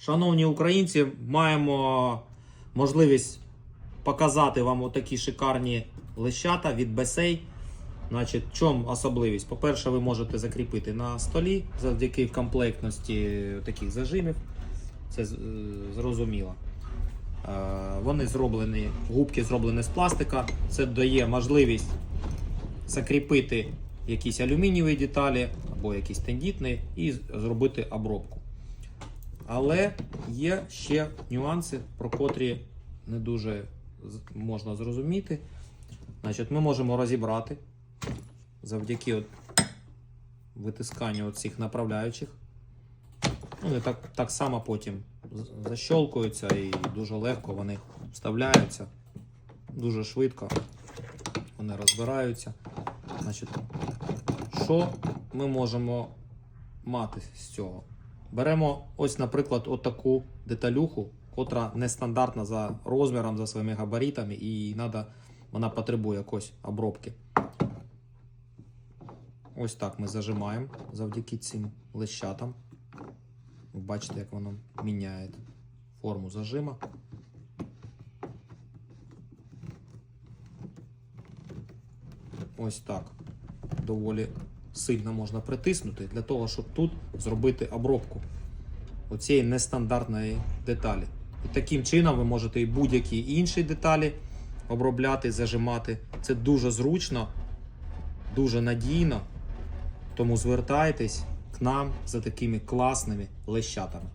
Шановні українці, маємо можливість показати вам отакі шикарні лещата від Бесей. Значить, чому особливість? По-перше, ви можете закріпити на столі завдяки комплектності таких зажимів. Це е, зрозуміло. Е, Вони зроблені, губки зроблені з пластика. Це дає можливість закріпити якісь алюмінієві деталі або якісь тендітні і зробити обробку. Але є ще нюанси, про котрі не дуже можна зрозуміти. Значить, ми можемо розібрати завдяки от витисканню цих направляючих. Ну, і так, так само потім защолкуються і дуже легко вони вставляються. Дуже швидко вони розбираються. Значить, що ми можемо мати з цього? Беремо ось, наприклад, отаку деталюху, котра нестандартна за розміром, за своїми габаритами, і надо, вона потребує якоїсь обробки. Ось так ми зажимаємо завдяки цим лещатам. Ви бачите, як воно міняє форму зажима. Ось так. Доволі сильно можна притиснути для того, щоб тут зробити обробку оцієї нестандартної деталі. І таким чином ви можете і будь-які інші деталі обробляти, зажимати. Це дуже зручно, дуже надійно. Тому звертайтесь к нам за такими класними лещатами.